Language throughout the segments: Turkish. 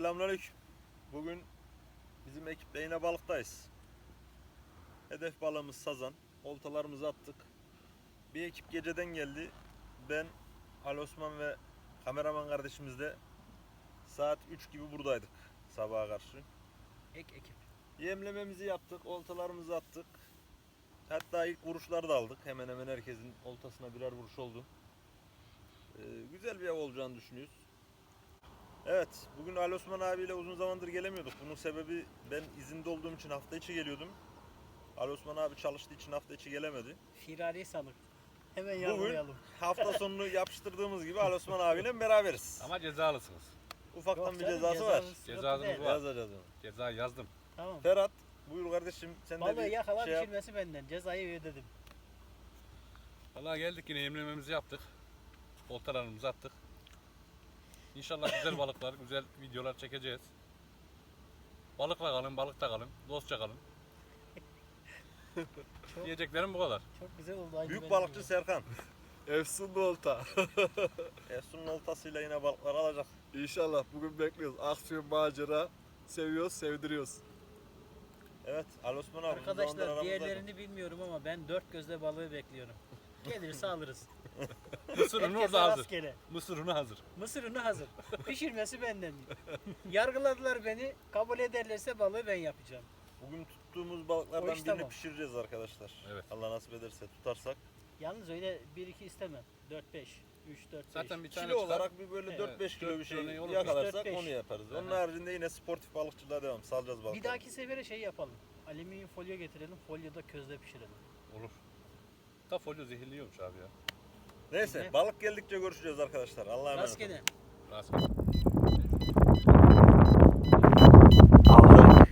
selamünaleyküm. Bugün bizim ekiple yine balıktayız. Hedef balığımız sazan. Oltalarımızı attık. Bir ekip geceden geldi. Ben, Ali Osman ve kameraman kardeşimiz de saat 3 gibi buradaydık sabaha karşı. Ek ekip. Yemlememizi yaptık, oltalarımızı attık. Hatta ilk vuruşları da aldık. Hemen hemen herkesin oltasına birer vuruş oldu. Ee, güzel bir av olacağını düşünüyoruz. Evet, bugün Ali Osman abiyle uzun zamandır gelemiyorduk. Bunun sebebi ben izinde olduğum için hafta içi geliyordum. Ali Osman abi çalıştığı için hafta içi gelemedi. Firari salık. Hemen Bugün yargılayalım. hafta sonunu yapıştırdığımız gibi Ali Osman abiyle beraberiz. Ama cezalısınız. Ufaktan Yok bir canım, cezası var. cezamız yok Cezanız değil. var. Yazacağız onu. Ceza yazdım. Tamam. Ferhat, buyur kardeşim sen de Balığı bir yakala şey yap. pişirmesi benden. Cezayı ödedim. Vallahi geldik yine yemlememizi yaptık. Oltalarımızı attık. İnşallah güzel balıklar, güzel videolar çekeceğiz. Balıkla kalın, balıkta kalın, dostça kalın. Çok- Diyeceklerim bu kadar. Çok güzel oldu. aynı Büyük benim balıkçı gibi. Serkan. Efsun olta. Efsun'un oltasıyla yine balıklar alacak. İnşallah bugün bekliyoruz. Aksiyon macera seviyoruz, sevdiriyoruz. Evet, Ali Osman abi. uzun zamandır Arkadaşlar aramızdaydı. diğerlerini bilmiyorum ama ben dört gözle balığı bekliyorum. Gelirse alırız. Mısır unu Herkese orada hazır. rastgele. Mısır unu hazır. Mısır unu hazır. Pişirmesi benden. Yargıladılar beni. Kabul ederlerse balığı ben yapacağım. Bugün tuttuğumuz balıklardan O iş birini tamam. pişireceğiz arkadaşlar. Evet. Allah nasip ederse tutarsak. Yalnız öyle 1-2 istemem. 4-5. 3-4-5. Zaten bir tane Kilo çıkar. olarak bir böyle Evet. 4-5 kilo bir Dört şey olur. yakalarsak 3-4-5. onu yaparız. Onun Aha. haricinde yine sportif balıkçılığa devam. Salacağız balıkları. Bir dahaki sefere şey yapalım. Alüminyum folyo getirelim. Folyoda közde pişirelim. Olur. Ta folyo zehirliyormuş abi ya. Neyse Ne? balık geldikçe görüşeceğiz arkadaşlar. Allah'a emanet olun. Rastgele. Rastgele. Aldık.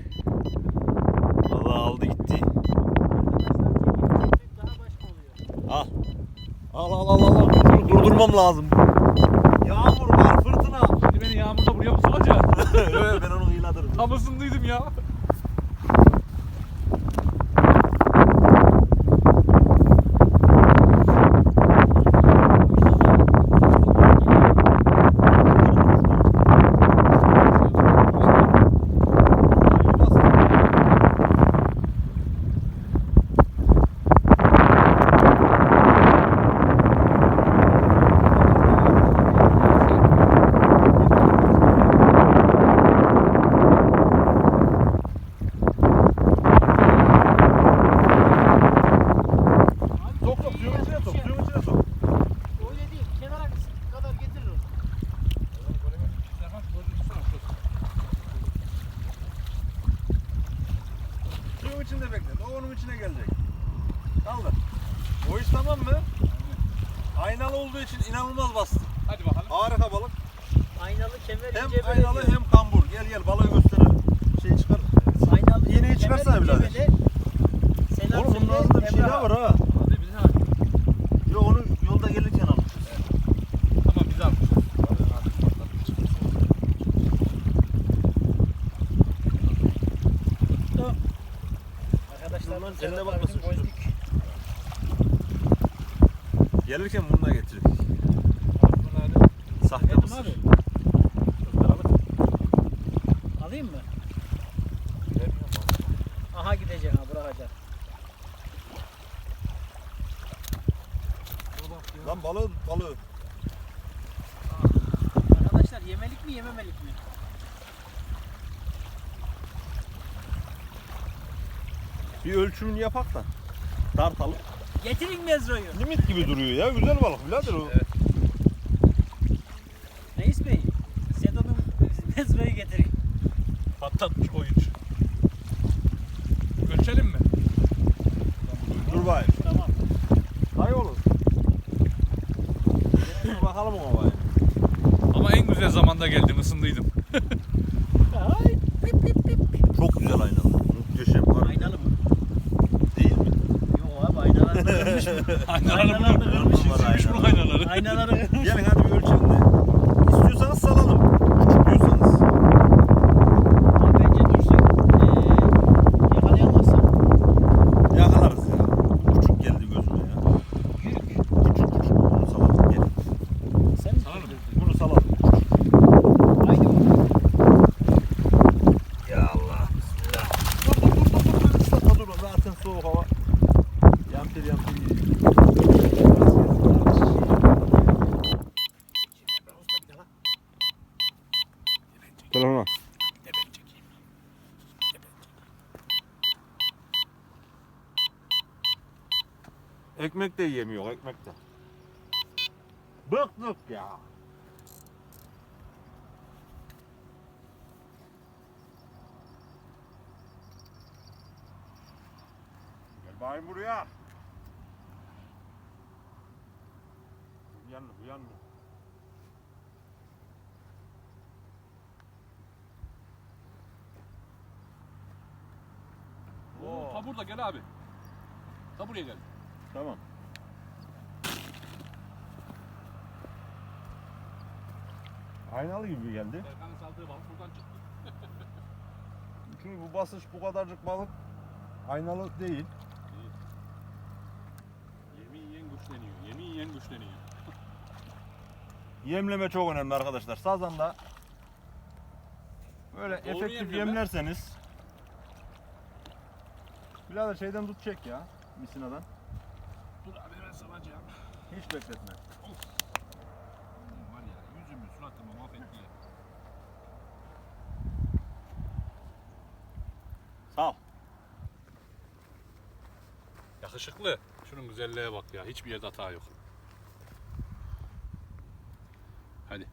Vallahi aldı gitti. Oluyor. Al. Al al al al. Dur, durdurmam lazım. Yağmur var fırtına. Şimdi beni yağmurda buraya mı salacaksın? evet ben onu hıyladırım. Tam ısındıydım ya. Sok sok suyun içine sok suyun içine sok. Öyle değil. Kenara kadar getirir onu. Suyun içinde bekle. O onun içine gelecek. Kaldır. O iş tamam mı? Aynalı olduğu için inanılmaz bastı. Hadi bakalım. Harika balık. Aynalı kemer Hem ince bele aynalı diyor. hem kambur. Gel gel balığı gösterelim. Şey çıkar. Aynalı Yeneği kemer çıkarsana ince birader. bele. Selam Oğlum bunun söyle, ağzında bir şey Emrah'a. daha var ha. Hadi bize hadi. Yo onu yolda gelirken almışız. Tamam biz almışız. Arkadaşlar Dur lan, bu eline bakmasın. Gelirken bunu da getirdik. Sahte Efendim mısır. abi alayım mı? Aha gidecek ha bırakacak. Lan balığı tut, balığı. Arkadaşlar yemelik mi yememelik mi? Bir ölçümünü yapak da. Tartalım. Getirin mezroyu. Limit gibi duruyor ya. Güzel balık birader o. Evet. Reis Bey, Sedo'nun mezroyu getirin. Patlatmış oyuncu. Ölçelim mi? Dur bakayım. Tamam. Hay olur. Bakalım o havayı. Ama en güzel zamanda geldim, ısındıydım. Aynalarını kırmış, silmiş bunun aynaları. Aynaları kırmış. Gelin hadi bir ölçelim de. İstiyorsanız salalım. Küçük diyorsanız. Bence dursun. Ee, yakalayamazsın. Yakalarız ya. Küçük geldi gözüme ya. Yürük. Küçük küçük. Bunu salalım. Gelin. Sen mi? Salalım. Bunu salalım. Haydi bakalım. Ya Allah. Bismillah. Dur dur dur dur. dur. Zaten soğuk hava. Yampir yampir. Ekmek de yemiyor ekmek de. Bıktık ya. Gel bakayım buraya. Bu yanlı bu yanlı. Oo. Ta burada gel abi. Ta buraya gel. Tamam. Aynalı gibi geldi. Serkan'ın saldığı balık buradan çıktı. Çünkü bu basış bu kadarcık balık aynalı değil. Yemi yiyen güçleniyor. Yemi yiyen güçleniyor. Yemleme çok önemli arkadaşlar. Sazanda böyle Doğru efektif yemleme. yemlerseniz Birader şeyden tut çek ya misinadan. Dur abi ben salacağım. Hiç bekletme. Var ya yüzümü suratımı mahvetti. Sağ ol. Yakışıklı. Şunun güzelliğe bak ya. Hiçbir yerde hata yok. Hadi.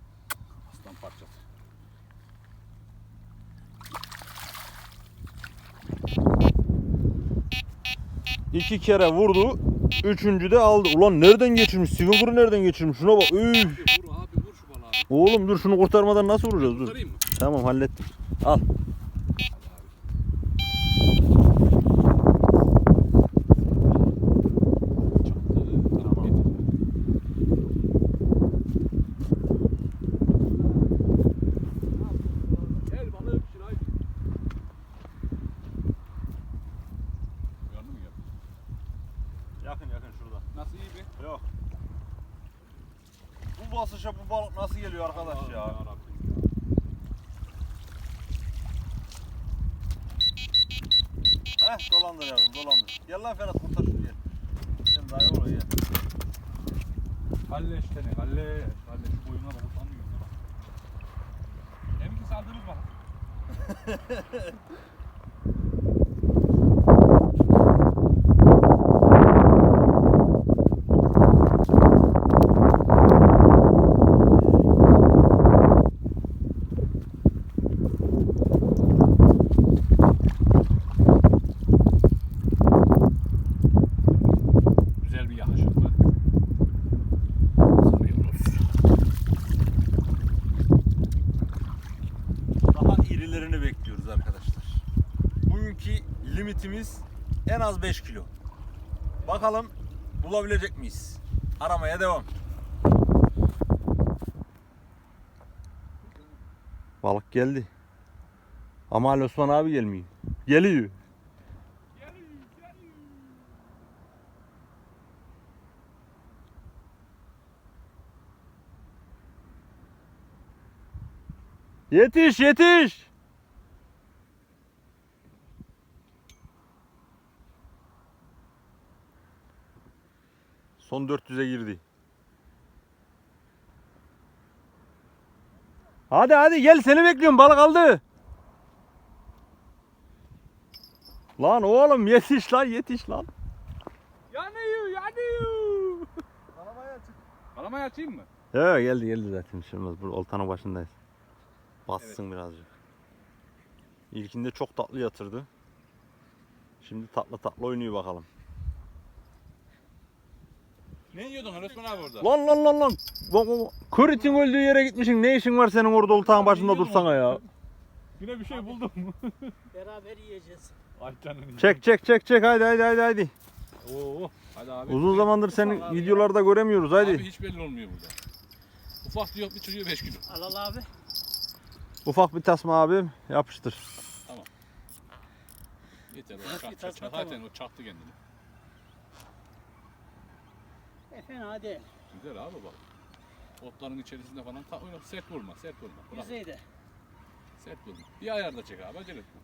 Aslan parçası. İki kere vurdu. Üçüncü de aldı. Ulan nereden geçirmiş? Singapur'u nereden geçirmiş? Şuna bak. Üf. Oğlum dur şunu kurtarmadan nasıl vuracağız? Dur. Tamam hallettim. Al. kaldırır bana. limitimiz en az 5 kilo. Bakalım bulabilecek miyiz? Aramaya devam. Balık geldi. Ama Ali Osman abi gelmiyor. Geliyor. Yetiş yetiş. Son 400'e girdi. Hadi hadi gel seni bekliyorum balık aldı. Lan oğlum yetiş lan yetiş lan. Yanıyor, yanıyor. Aramaya açayım mı? Evet geldi geldi zaten şimdi bu oltanın başındayız. Bassın birazcık. İlkinde çok tatlı yatırdı. Şimdi tatlı tatlı oynuyor bakalım. Ne yiyordun Resmen abi orada? Lan lan lan lan. Bak bak. Kuritin öldüğü yere gitmişsin. Ne işin var senin orada oltağın başında dursana ya. Yine bir şey buldum. Beraber yiyeceğiz. Ay canım. Çek çek çek çek haydi haydi haydi haydi. Oo. Hadi abi. Uzun zamandır senin Ufak abi ya. videolarda göremiyoruz Abi haydi. hiç belli olmuyor burada. Ufak diyor bir çocuğu 5 kilo. Al al abi. Ufak bir tasma abim yapıştır. Yeter o tasma, Çat, tamam. zaten o çaktı kendini. E fena değil. Güzel abi bak. Otların içerisinde falan ta, öyle sert vurma, sert vurma. Bırak, Yüzeyde. sert vurma. Bir ayarda çek abi, acele etme.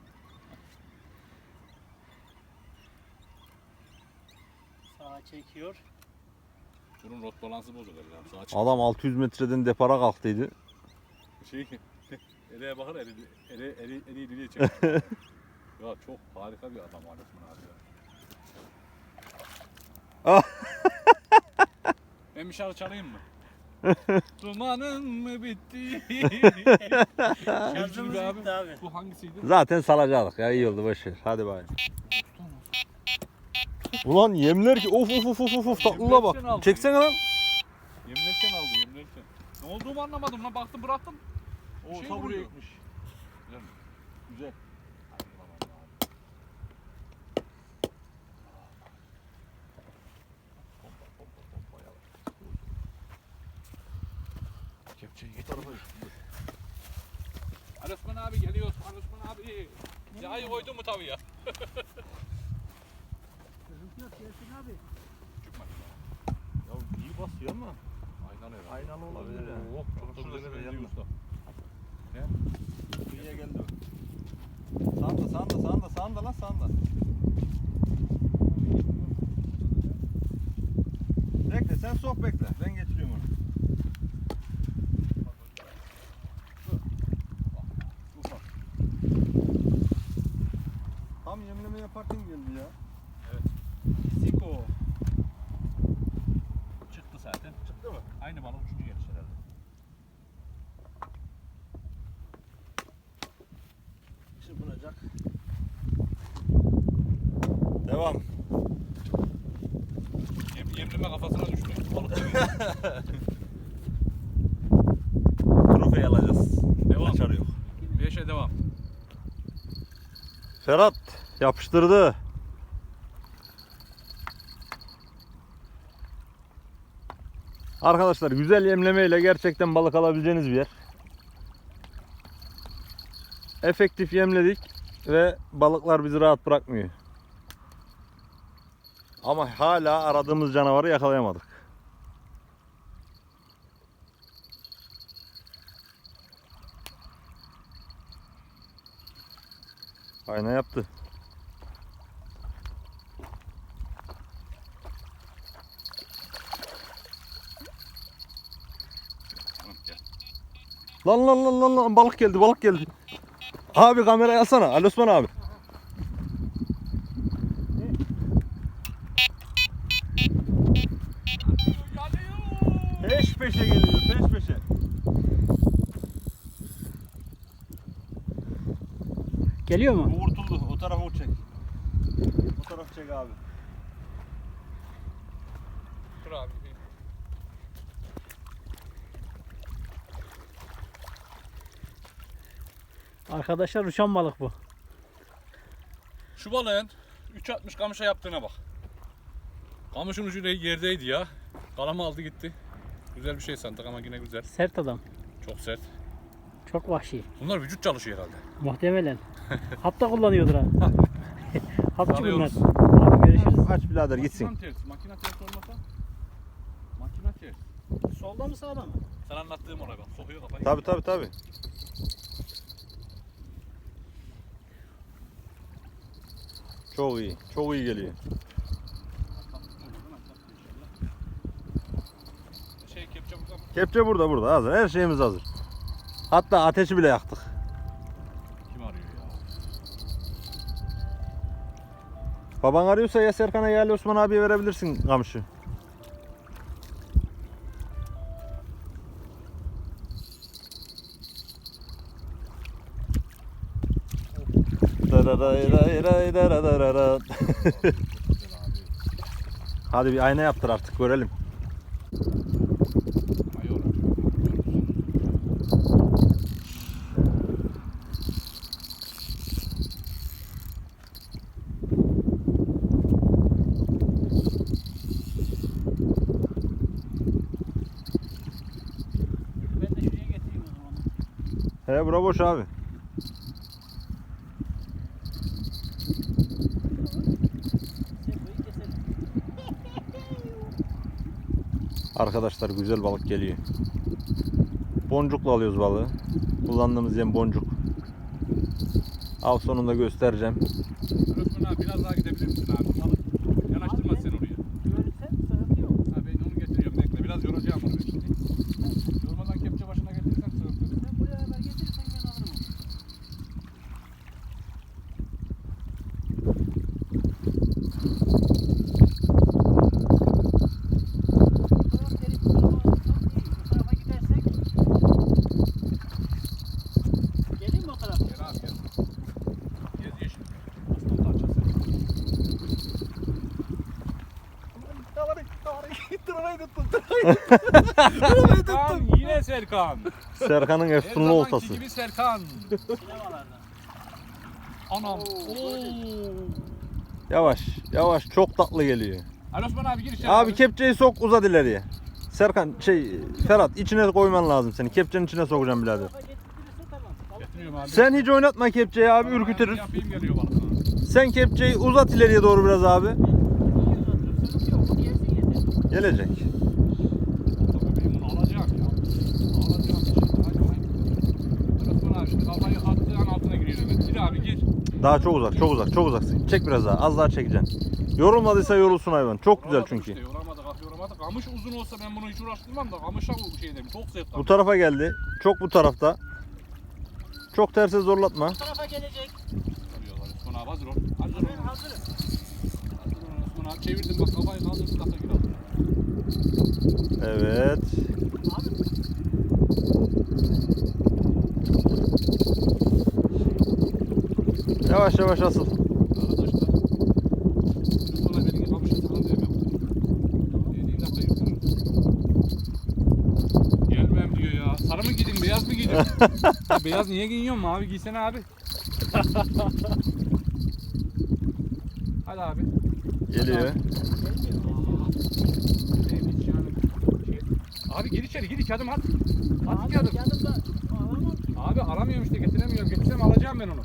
Sağa Sağ çekiyor. Bunun rot balansı bozuk herhalde. Sağa çık. Adam 600 metreden depara kalktıydı. Şey, Eleğe bakar eli, eli, eli, eli diliye çekiyor. ya çok harika bir adam Ali Osman abi ya. Ah. ben bir şarkı çalayım mı? Dumanın mı bitti? Abi. bitti abi. Bu hangisiydi? Zaten salacaktık ya iyi oldu boşver. Hadi bay. Ulan yemler ki of of of of of of tatlına Yemlerken bak. Çeksene lan. Yemlerken aldı yemlerken. Ne olduğumu anlamadım lan baktım bıraktım. O Şey vuruyor. gitmiş. Güzel mi? Güzel. Hadi bakalım abi. Pompa, pompa, pompa, yavaş. Kepçeyi getir. Ali Osman abi geliyor. Ali Osman abi. Yağı koydun mu tabii ya? Sıkıntı yok gelsin abi. Çıkmadı. Ya iyi basıyor ama. Aynalı herhalde. Aynalı olabilir ya. Oo, çok da güzel benziyor usta. İyiye geldi o. Sağında sağında sağında sağında lan sağında. Bekle sen sok bekle. Ben getiriyorum onu. Ufak. Tam yemleme yaparken geldi ya. Siko. Çıktı zaten. Çıktı mı? Aynı balık üçüncü geliş herhalde. Çırpınacak. Devam. Yem, yemleme kafasına düştü. Balık da Trofeyi alacağız. Devam. Kaçarı yok. Beşe devam. Ferhat yapıştırdı. Arkadaşlar güzel yemlemeyle gerçekten balık alabileceğiniz bir yer. Efektif yemledik ve balıklar bizi rahat bırakmıyor. Ama hala aradığımız canavarı yakalayamadık. Ayna yaptı. Lan lan lan lan lan balık geldi balık geldi. Abi kamerayı alsana Ali Osman abi. Peş peşe geliyor peş peşe. Geliyor mu? Bu kurtuldu o tarafa çek. O taraf çek abi. Dur abi. Arkadaşlar uçan balık bu. Şu balığın 3.60 kamışa yaptığına bak. Kamışın ucu yerdeydi ya. Kalama aldı gitti. Güzel bir şey sandık ama yine güzel. Sert adam. Çok sert. Çok vahşi. Bunlar vücut çalışıyor herhalde. Muhtemelen. Hap da kullanıyordur ha. Hapçı bunlar. Abi görüşürüz. Aç birader gitsin. Makina ters. Makina ters olmasa. Makina ters. Solda mı sağda mı? Sen anlattığım olay bak. Sokuyor kafayı. Tabi tabi tabi. Çok iyi. Çok iyi geliyor. Şey kepçe burada mı? Kepçe burada burada hazır. Her şeyimiz hazır. Hatta ateşi bile yaktık. Kim arıyor ya? Baban arıyorsa ya Serkan'a ya Ali Osman abiye verebilirsin kamışı. Hadi bir ayna yaptır artık görelim. Mayor. Ben de şuraya getireyim o zaman. He bura boş abi. Arkadaşlar güzel balık geliyor. Boncukla alıyoruz balığı. Kullandığımız yem boncuk. Av sonunda göstereceğim. Biraz daha gidebilir misin abi? Balık. Yanaştırma sen oraya. Böyle Dur orayı tuttum. Dur orayı tuttum. Serkan yine Serkan. Serkan'ın Her efsunlu zamanki oltası. gibi Serkan. Sinemalarda. Anam. Oo. Yavaş yavaş çok tatlı geliyor. Ali Osman abi gir içeri. Abi kepçeyi sok uzat ileriye. Serkan şey Ferhat içine koyman lazım seni. Kepçenin içine sokacağım birader. abi. Sen hiç oynatma kepçeyi abi ürkütürüz. Yapayım geliyor balık. Sen kepçeyi uzat ileriye doğru biraz abi. iyi uzatırım. Sıkıntı yok. Bunu yersin yeter. Gelecek. Daha çok uzak çok uzak çok uzaksın. Çek biraz daha az daha çekeceksin. Yorulmadıysa yorulsun hayvan. Çok güzel çünkü. Işte, yoramadık, ah, yoramadık. Kamış uzun olsa ben bunu hiç uğraştırmam da kamışa bu şey dedim. Çok zevkli. Bu tarafa geldi. Çok bu tarafta. Çok terse zorlatma. Bu tarafa gelecek. Hazır ol. Hazır ol. Hazırım. Abi. Çevirdim bak kafayı kaldırdım. Kasa gir altına. Evet. Abi Yavaş yavaş asıl. Arkadaşlar. Abi diyemem. Gelmem diyor ya. Sarı mı giydin, beyaz mı giydin? ya beyaz niye giyiyorsun mavi giysene abi. Hadi abi. Geliyor. Abi gir içeri gir iki adım at. At iki adım. Abi alamıyorum işte getiremiyorum. Getirsem alacağım ben onu.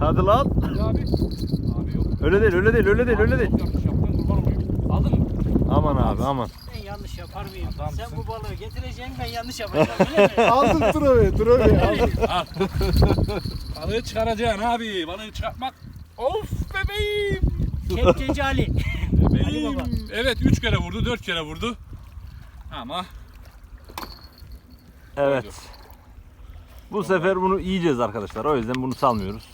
Hadi lan. Hadi abi. Abi yok. Öyle değil öyle değil öyle değil öyle değil. Yanlış yaptın kurban olayım. Aldın mı? Aman abi aman. Ben yanlış yapar mıyım? Adamsın. Sen bu balığı getireceksin ben yanlış yapacağım öyle mi? Orayı dur orayı aldım. Al. Balığı çıkaracaksın abi. Balığı çıkartmak. Of bebeğim. Kepçeci Ali. Ali baba. Evet 3 kere vurdu 4 kere vurdu. Ama Evet. Bu sefer bunu yiyeceğiz arkadaşlar. O yüzden bunu salmıyoruz.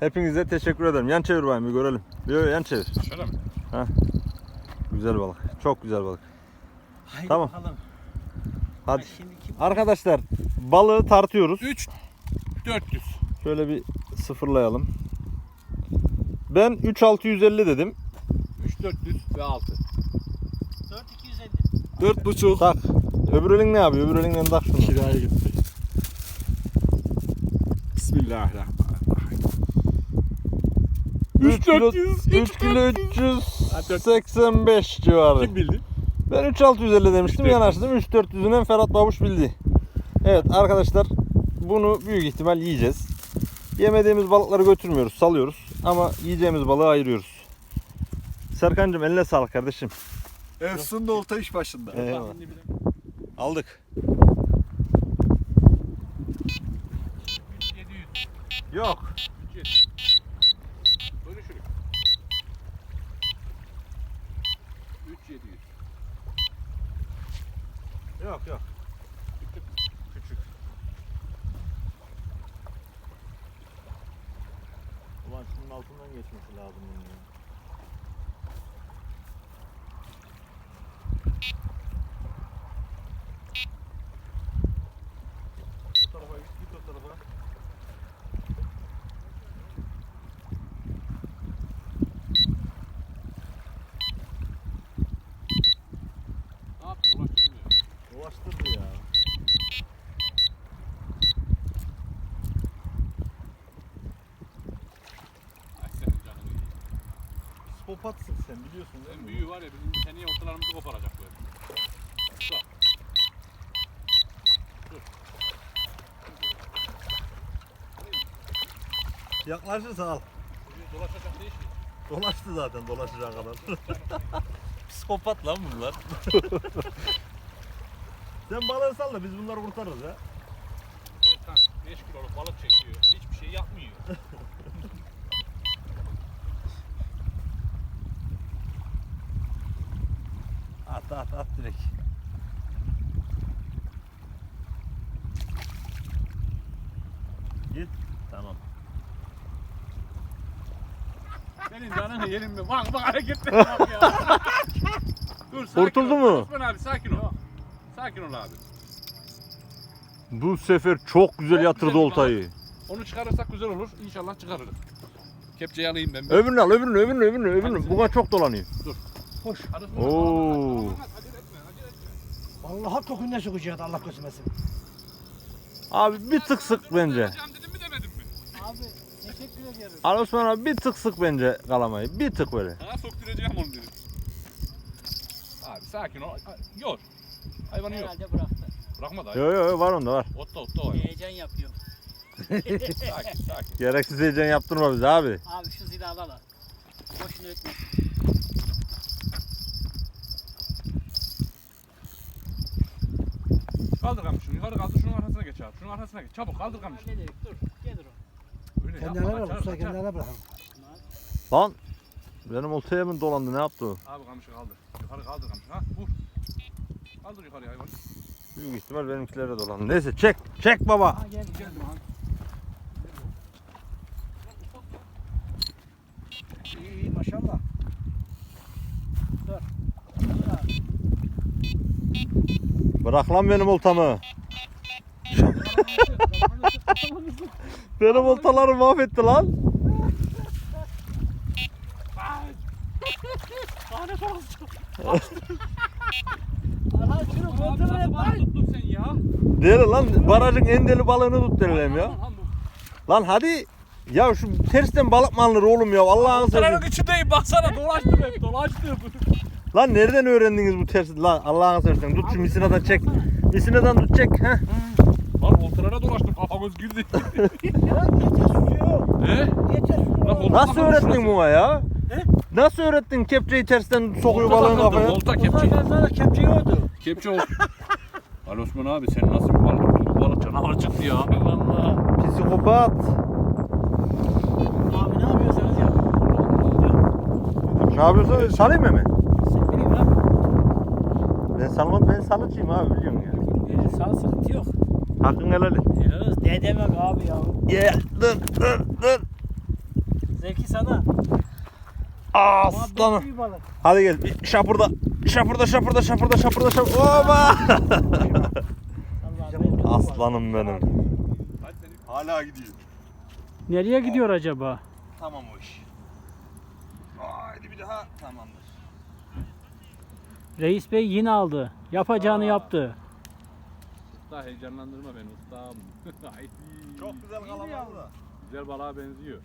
Hepinize teşekkür ederim. Yan çevir bayım bir görelim. Bir yan çevir. şöyle mi? Güzel balık. Çok güzel balık. Haydi Tamam. bakalım. Hadi. Ha? Arkadaşlar balığı tartıyoruz. 3 400. Şöyle bir sıfırlayalım. Ben 3650 dedim. 3 400 ve 6. 4250. Dört buçuk. Tak. Öbür elin ne yapıyor? Öbür elinden tak şunu. Kiraya gitti. Bismillahirrahmanirrahim. 3 kilo, 400, 3 kilo 385 civarı. Kim bildi? Ben 3650 demiştim 3.400. yanaştım 3400'ünden Ferhat Babuş bildi. Evet arkadaşlar bunu büyük ihtimal yiyeceğiz. Yemediğimiz balıkları götürmüyoruz salıyoruz ama yiyeceğimiz balığı ayırıyoruz. Serkancığım eline sağlık kardeşim. Efsun da olta iş başında. Eyvallah. Aldık. 700. Yok. 300. Bölüşürük. 3700. Yok yok. Küçük. Ulan şunun altından geçmesi lazım bunun ya. O tarafa git, git o tarafa. Ne yaptı? Ulaştı bilmiyorum. Dolaştırdı ya. Ay senin canını yiyeyim. Psikopatsın sen biliyorsun değil En mi? büyüğü var ya bizim seneye ortalarımızı koparacak böyle. Bak. Dur. Yaklaşırsa al. Dolaşacak değil ki. Dolaştı zaten dolaşacak kadar. Psikopat lan bunlar. Sen balığı sal da biz bunları kurtarırız ya. Erkan 5 kiloluk balık çekiyor. Hiçbir şey yapmıyor. At at at direkt. Git. Tamam. Senin canını yerim mi? Bak bak hareketlere bak ya. Dur sakin Kurtuldu ol. mu? Osman abi sakin ol. Sakin ol abi. Bu sefer çok güzel Çok yatırdı güzel oltayı. Onu çıkarırsak güzel olur. İnşallah çıkarırız. kepçeyi alayım ben. bir. Öbürünü al öbürünü öbürünü öbürünü. Buna çok dolanıyor. Hadi. Oo. Allah'a kokunda sokacağız Allah korusun. Abi bir tık sık bence. Dedim mi demedim mi? Abi teşekkür ediyorum. Ali Osman abi bir tık sık bence kalamayı. Bir tık böyle. Sana sokturacağım onu dedim. Abi sakin ol. Yor. Hayvanı yor. Herhalde bıraktı. Bırakma da. Yo yo yo, var onda var. Otta otta var. Heyecan yapıyor. Sakin sakin. Gereksiz heyecan yaptırma bize abi. Abi şu zili alalım. Boşuna ötme. Kaldır kamışını yukarı kaldır şunun arkasına geç abi. Şunun arkasına geç. Çabuk kaldır kamışını. Hallederik dur. Gelir o. Öyle Kendine yapma, bırak, usta bırak. Lan benim oltaya mı dolandı ne yaptı o? Abi kamışı kaldır. Yukarı kaldır kamışı. Ha vur. Kaldır yukarıya hayvan. Büyük ihtimal benimkilere dolandı. Neyse çek çek baba. Ha gel. Gel Burhan. İyi iyi maşallah. Bırak lan benim oltamı. benim oltaları mahvetti lan. Aha şunu Abi kontrol et nasıl lan. sen ya? Deli lan barajın en deli balığını tut delilerim ya. Lan hadi. Ya şu tersten balık mı alınır oğlum ya Allah'ını seversen. Oltaların içindeyim baksana dolaştım hep dolaştım. Lan nereden öğrendiniz bu tersi? Lan Allah'ını seversen tut şu misinadan çek. Misinadan tut çek. Heh. Lan oltalara dolaştım kafa göz girdi. Ya niye ters tutuyor? He? Niye ters tutuyor? Lan olta Nasıl kafanın öğrettin şurası. buna ya? Nasıl öğrettin kepçeyi tersten sokuyor Olta balığın takıldı, kafaya? Olta O zaman kepçe. ben sana kepçeyi ördüm. Kepçe oldu. Ali Osman abi sen nasıl bir balık tuttun? Bu balık canavar çıktı ya. Vallahi. Psikopat. Abi ne yapıyorsanız yapın. Ne yapıyorsun? Salayım mı hemen? Ben salmam ben salıcıyım abi biliyorsun ya. Ee, sağ sıkıntı yok. Hakkın helal et. Helal olsun. Ne demek abi ya. Ya dur dur dur. Zevki sana. Aslanım. Muhabbetli bir balık. Hadi gel bir şapurda. Şapurda şapurda şapurda şapurda şapurda. Oba! Ben- Aslanım benim. Hala gidiyor. Nereye gidiyor acaba? Tamam o iş. Haydi bir daha tamamdır. Reis Bey yine aldı. Yapacağını Aa. yaptı. usta heyecanlandırma beni ustam. Ay, Çok güzel kalamadı da. Güzel balığa benziyor.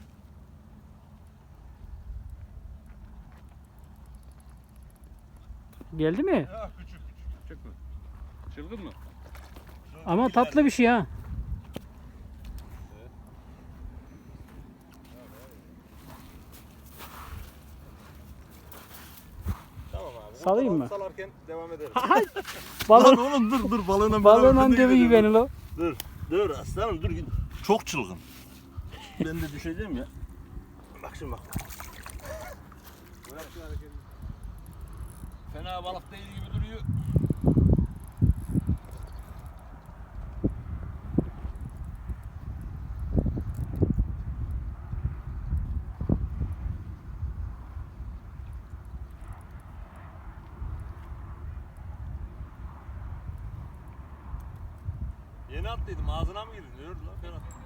Geldi mi? Ya küçük küçük. Küçük mü? Çılgın mı? Ama tatlı bir şey ha. Tamam abi. Salayım mı? Salarken devam ederiz. Balon, oğlum dur dur balığına balığın dövüyü beni lo. Dur dur aslanım dur. Çok çılgın. ben de düşeceğim ya. Bak şimdi bak. Fena balık değil gibi duruyor. Yeni attıydım ağzına mı girdin? Yürü lan ben attım.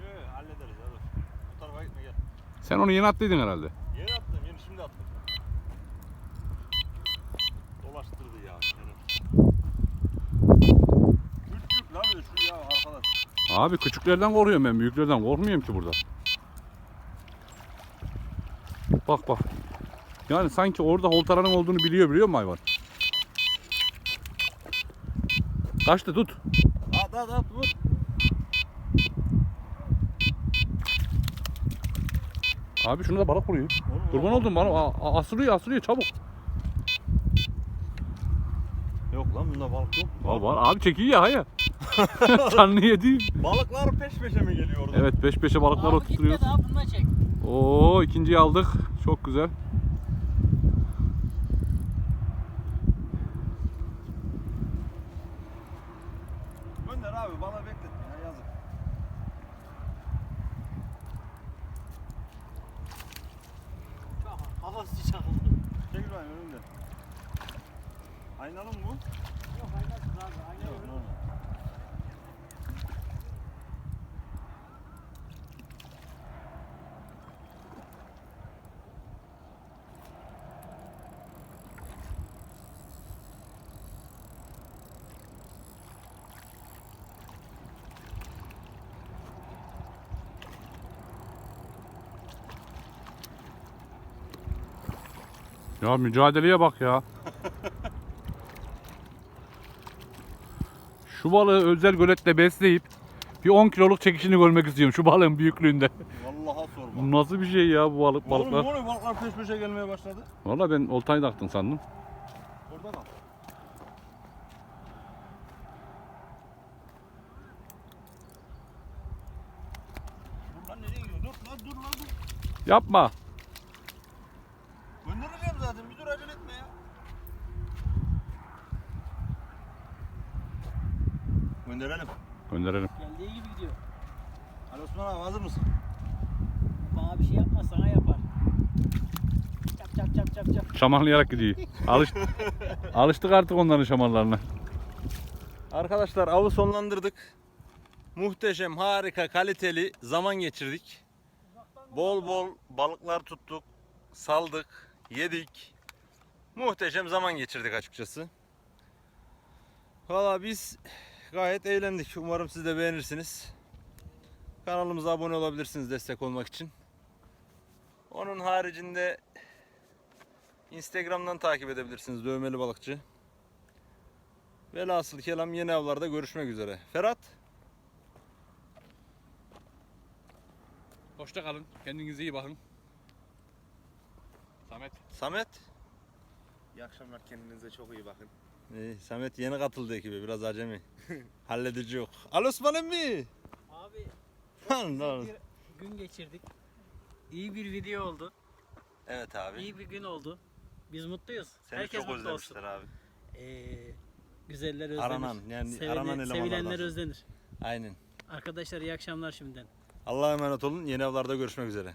Yok yok hallederiz ya dur. Bu tarafa gitme gel. Sen onu yeni attıydın herhalde. Yeni attım yeni şimdi attım. Dolaştırdı ya. Küçük lan bir de şu ya arkadaş. Abi küçüklerden korkuyorum ben büyüklerden korkmuyorum ki burada. Bak bak. Yani sanki orada holtaranın olduğunu biliyor biliyor musun hayvan? Kaçtı tut. At at at vur. Abi şunu da balık vuruyor. Kurban oldum bana a- asılıyor asılıyor çabuk. Yok lan bunda balık yok. Var var abi çekiyor ya hayır. Canlı yedi. Balıklar peş peşe mi geliyor orada? Evet peş peşe balıklar Abi oturtuyoruz. gitme daha bununla çek. Oo ikinciyi aldık. Çok güzel. Gönder abi bana bekletme ya Aynalı mı bu? Yok aynasız abi. Aynalı. Yok, normal. Ya mücadeleye bak ya. Şu balığı özel gölette besleyip bir 10 kiloluk çekişini görmek istiyorum şu balığın büyüklüğünde. Vallahi sorma. Bu nasıl bir şey ya bu balık Oğlum ne balıklar? oluyor balıklar peş peşe gelmeye başladı. Valla ben oltayı taktın sandım. Orada kal. Dur lan nereye gidiyor? Dur lan dur lan dur. Yapma. Göndereceğim zaten bir dur acele etme ya. Gönderelim. Gönderelim. Geldiği gibi gidiyor. Ali Osman abi hazır mısın? Bana bir şey yapma sana yapar. Çap çap çap çap çap. Şamanlayarak gidiyor. Alış Alıştık artık onların şamanlarına. Arkadaşlar avı sonlandırdık. Muhteşem, harika, kaliteli zaman geçirdik. Bol bol balıklar tuttuk, saldık, yedik. Muhteşem zaman geçirdik açıkçası. Valla biz gayet eğlendik. Umarım siz de beğenirsiniz. Kanalımıza abone olabilirsiniz destek olmak için. Onun haricinde Instagram'dan takip edebilirsiniz Dövmeli Balıkçı. Velhasıl kelam yeni avlarda görüşmek üzere. Ferhat. Hoşça kalın. Kendinize iyi bakın. Samet. Samet. İyi akşamlar kendinize çok iyi bakın. İyi, Samet yeni katıldı ekibe biraz acemi. Halledici yok. Al Osman emmi. Abi Lan, lan. bir gün geçirdik. İyi bir video oldu. Evet abi. İyi bir gün oldu. Biz mutluyuz. Seni Herkes çok mutlu olsun. özlemişler abi. Ee, güzeller özlenir. Aranan, yani Sevene- aranan elemanlardan. Sevilenler özlenir. Aynen. Arkadaşlar iyi akşamlar şimdiden. Allah'a emanet olun. Yeni avlarda görüşmek üzere.